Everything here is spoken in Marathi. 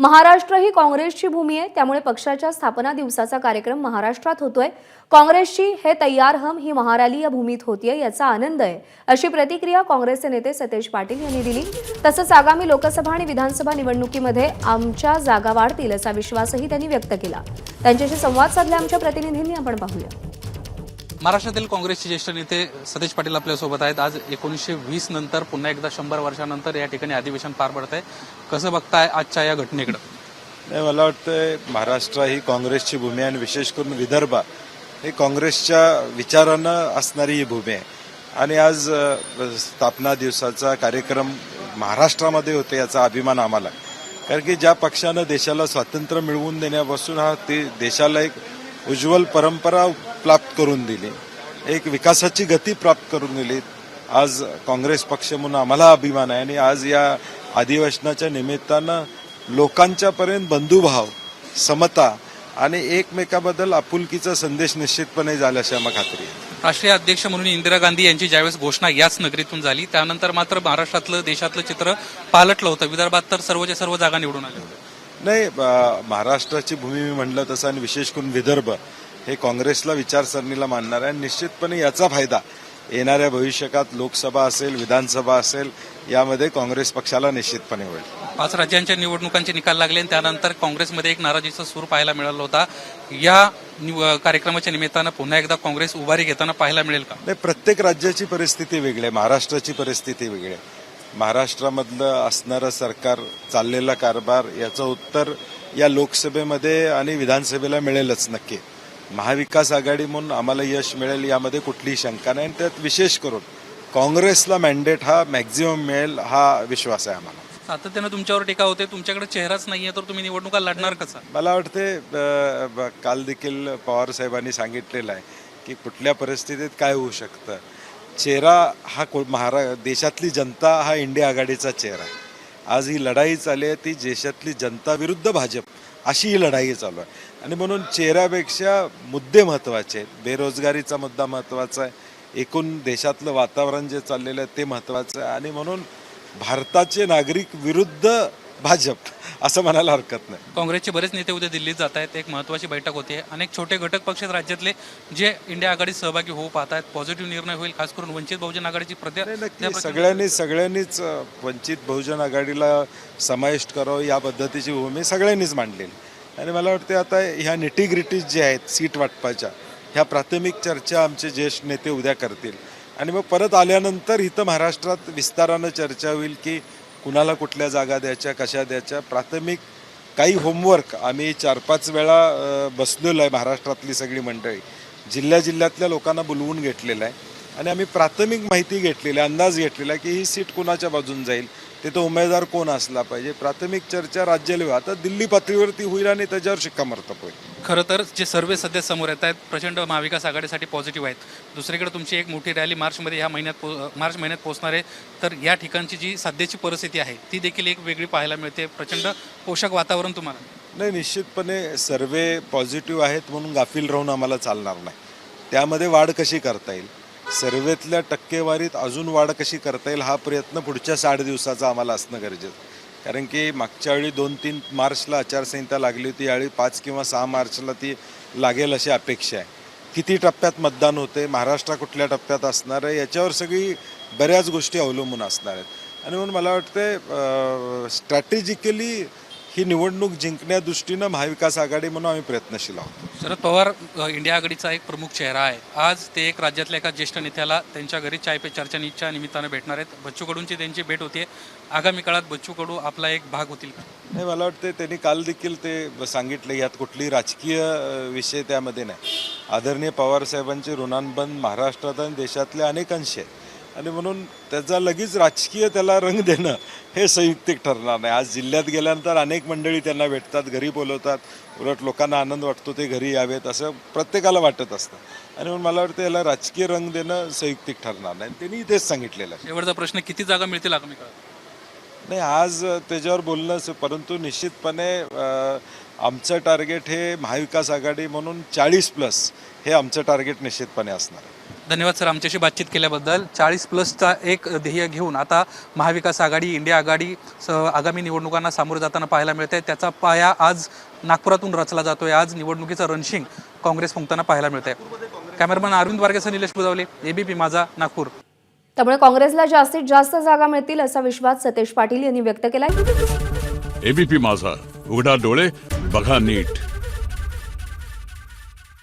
महाराष्ट्र ही काँग्रेसची भूमी आहे त्यामुळे पक्षाच्या स्थापना दिवसाचा कार्यक्रम महाराष्ट्रात होतोय. काँग्रेसची हे तयार हम ही महारॅली या भूमीत होतीये याचा आनंद आहे. अशी प्रतिक्रिया काँग्रेसचे नेते सतेज पाटील यांनी दिली. तसंच आगामी लोकसभा आणि विधानसभा निवडणुकीमध्ये आमच्या जागा वाढतील असा विश्वासही त्यांनी व्यक्त केला. त्यांच्याशी संवाद साधला आमच्या प्रतिनिधींनी आपण पाहूया. महाराष्ट्रातील काँग्रेसचे ज्येष्ठ नेते सतेज पाटील आपल्यासोबत आहेत. आज एकोणीसशे वीस नंतर पुन्हा एकदा शंभर वर्षानंतर या ठिकाणी अधिवेशन पार पडत आहे कसं बघताय आजच्या या घटनेकडे? नाही मला वाटतं महाराष्ट्र ही काँग्रेसची भूमी आहे आणि विशेष करून विदर्भ हे काँग्रेसच्या विचारानं असणारी ही भूमी आहे. आणि आज स्थापना दिवसाचा कार्यक्रम महाराष्ट्रामध्ये होते याचा अभिमान आम्हाला. कारण की ज्या पक्षानं देशाला स्वातंत्र्य मिळवून देण्यापासून हा ते देशाला एक उज्ज्वल परंपरा प्राप्त करून दिली. एक विकासाची गती प्राप्त करून दिली. आज काँग्रेस पक्ष म्हणून आम्हाला अभिमान आहे आणि आज या अधिवेशनाच्या निमित्तानं लोकांच्या पर्यंत बंधुभाव समता आणि एकमेकाबद्दल आपुलकीचा संदेश निश्चितपणे झाल्याची आम्हाला खात्री आहे. राष्ट्रीय अध्यक्ष म्हणून इंदिरा गांधी यांची ज्यावेळेस घोषणा याच नगरीतून झाली त्यानंतर मात्र महाराष्ट्रातलं देशातलं चित्र पालटलं होतं. विदर्भात तर सर्वच्या सर्व जागा निवडून आल्या. नाही महाराष्ट्राची भूमी मी म्हणलं तसं आणि विशेष करून विदर्भ. हे काँग्रेसला विचारसरणीला मानणार आहे. निश्चितपणे याचा फायदा येणाऱ्या भविष्यकात लोकसभा असेल विधानसभा असेल यामध्ये काँग्रेस पक्षाला निश्चितपणे होईल. पाच राज्यांच्या निवडणुकांचे निकाल लागले आणि त्यानंतर काँग्रेसमध्ये एक नाराजीचा सूर पाहायला मिळाला होता. या कार्यक्रमाच्या निमित्तानं पुन्हा एकदा काँग्रेस उभारी घेताना पाहायला मिळेल का? नाही प्रत्येक राज्याची परिस्थिती वेगळी आहे. महाराष्ट्राची परिस्थिती वेगळी आहे. महाराष्ट्रामधलं असणारं सरकार चाललेला कारभार याचं उत्तर या लोकसभेमध्ये आणि विधानसभेला मिळेलच नक्की. महाविकास आघाडी म्हणून आम्हाला यश मिळेल यामध्ये कुठलीही शंका नाही. आणि त्यात विशेष करून काँग्रेसला मॅन्डेट हा मॅक्झिमम मिळेल हा विश्वास आहे आम्हाला. सातत्यानं तुमच्यावर टीका होते तुमच्याकडे चेहराच नाहीये तर तुम्ही निवडणुका लढणार कसा? मला वाटते काल देखील पवार साहेबांनी सांगितलेलं आहे की कुठल्या परिस्थितीत काय होऊ शकतं. चेहरा हा को- महारा देशातली जनता हा इंडिया आघाडीचा चेहरा आहे. आज ही लढाई चालली आहे ती देशातली जनता विरुद्ध भाजप अशी ही लढाई चालू आहे. आणि म्हणून चेहऱ्यापेक्षा मुद्दे महत्त्वाचे आहेत. बेरोजगारीचा मुद्दा महत्त्वाचा आहे. एकूण देशातलं वातावरण जे चाललेलं आहे ते महत्त्वाचं आहे. आणि म्हणून भारताचे नागरिक विरुद्ध भाजप असं म्हणायला हरकत नाही. काँग्रेसचे बरेच नेते उद्या दिल्लीत जात आहेत. एक महत्वाची बैठक होते. अनेक छोटे घटक पक्ष आहेत राज्यातले जे इंडिया आघाडीत सहभागी होऊ पाहत आहेत पॉझिटिव्ह निर्णय होईल खास करून वंचित बहुजन आघाडीची प्रत्या नाही, त्या नक्की प्रकारे- सगळ्यांनी सगळ्यांनीच वंचित बहुजन आघाडीला समाविष्ट करावं या पद्धतीची भूमी सगळ्यांनीच मांडलेली. आणि मला वाटते आता ह्या निटीग्रिटीज जे आहेत सीट वाटपाच्या ह्या प्राथमिक चर्चा आमचे ज्येष्ठ नेते उद्या करतील. आणि मग परत आल्यानंतर इथं महाराष्ट्रात विस्तारानं चर्चा होईल की कुणाला कुठल्या जागा द्यायच्या कशा द्यायच्या. प्राथमिक काही होमवर्क आम्ही चार पाच वेळा बसलेलो आहे महाराष्ट्रातली सगळी मंडळी. जिल्ह्या जिल्ह्यातल्या लोकांना बोलवून घेतलेलं आहे. आणि आम्ही प्राथमिक माहिती घेतलेली अंदाज घेतलेला आहे की ही सीट कुणाच्या बाजून जाईल तिथं उमेदवार कोण असला पाहिजे. प्राथमिक चर्चा राज्य लेवल आता दिल्ली पातळीवरती होईल आणि त्याच्यावर शिक्कामोर्तब होईल. खरं तर जे सर्वे सध्या समोर येत आहेत प्रचंड महाविकास आघाडीसाठी पॉझिटिव्ह आहेत. दुसरीकडे तुमची एक मोठी रॅली मार्चमध्ये ह्या महिन्यात पो- मार्च महिन्यात पोहोचणार आहे. तर या ठिकाणची जी सध्याची परिस्थिती आहे ती देखील एक वेगळी पाहायला मिळते. प्रचंड पोषक वातावरण तुम्हाला. नाही निश्चितपणे सर्वे पॉझिटिव्ह आहेत म्हणून गाफील राहून आम्हाला चालणार नाही. त्यामध्ये वाढ कशी करता येईल? सर्वेतल्या टक्केवारीत अजून वाढ कशी करता येईल हा प्रयत्न पुढच्या साठ दिवसाचा आम्हाला असणं गरजेचं आहे. कारण की मागच्या वेळी दोन तीन मार्चला आचारसंहिता लागली होती यावेळी पाच किंवा सहा मार्चला ती लागेल अशी अपेक्षा आहे किती टप्प्यात मतदान होते महाराष्ट्र कुठल्या टप्प्यात असणार आहे याच्यावर सगळी बऱ्याच गोष्टी अवलंबून असणार आहेत आणि म्हणून मला वाटतं स्ट्रॅटेजिकली ही निवडणूक जिंकण्या दृष्टीनं महाविकास आघाडी म्हणून आम्ही प्रयत्नशील आहोत. शरद पवार इंडिया आघाडीचा एक प्रमुख चेहरा आहे. आज ते एक राज्यातल्या एका ज्येष्ठ नेत्याला त्यांच्या घरी चाय पे चर्चेच्या निमित्तानं भेटणार आहेत. बच्चू कडूंची त्यांची भेट होते आगामी काळात बच्चू कडू आपला एक भाग होतील का? नाही मला वाटतं त्यांनी काल देखील ते सांगितलं यात कुठली राजकीय विषय त्यामध्ये नाही. आदरणीय पवार साहेबांचे ऋणानुबंध महाराष्ट्रात आणि देशातले अनेक अंश आहेत. आणि म्हणून त्याचा लगेच राजकीय त्याला रंग देणं हे संयुक्तिक ठरणार नाही. आज जिल्ह्यात गेल्यानंतर अनेक मंडळी त्यांना भेटतात घरी बोलवतात. उलट लोकांना आनंद वाटतो ते घरी यावेत असं प्रत्येकाला वाटत असतं. आणि म्हणून मला वाटतं याला राजकीय रंग देणं संयुक्तिक ठरणार नाही. त्यांनी तेच सांगितलेलं आहे. शेवटचा प्रश्न किती जागा मिळतील आगामी काळात? नाही आज त्याच्यावर बोलणं असं परंतु निश्चितपणे आमचं टार्गेट हे महाविकास आघाडी म्हणून चाळीस प्लस हे आमचं टार्गेट निश्चितपणे असणार आहे. धन्यवाद सर आमच्याशी बातचीत केल्याबद्दल. चाळीस प्लसचा एक ध्येय घेऊन आता महाविकास आघाडी इंडिया आघाडी स आगामी निवडणुकांना सामोरं जाताना पाहायला मिळते त्याचा पाया आज नागपुरातून रचला जातोय. आज निवडणुकीचं रणशिंग काँग्रेस फुंकताना पाहायला मिळतंय. कॅमेरामॅन अरविंद वारगेसह निलेश बुजावले एबीपी माझा नागपूर. त्यामुळे काँग्रेसला जास्तीत जास्त जागा मिळतील असा विश्वास सतेज पाटील यांनी व्यक्त केलाय. एबीपी माझा उघडा डोळे बघा नीट.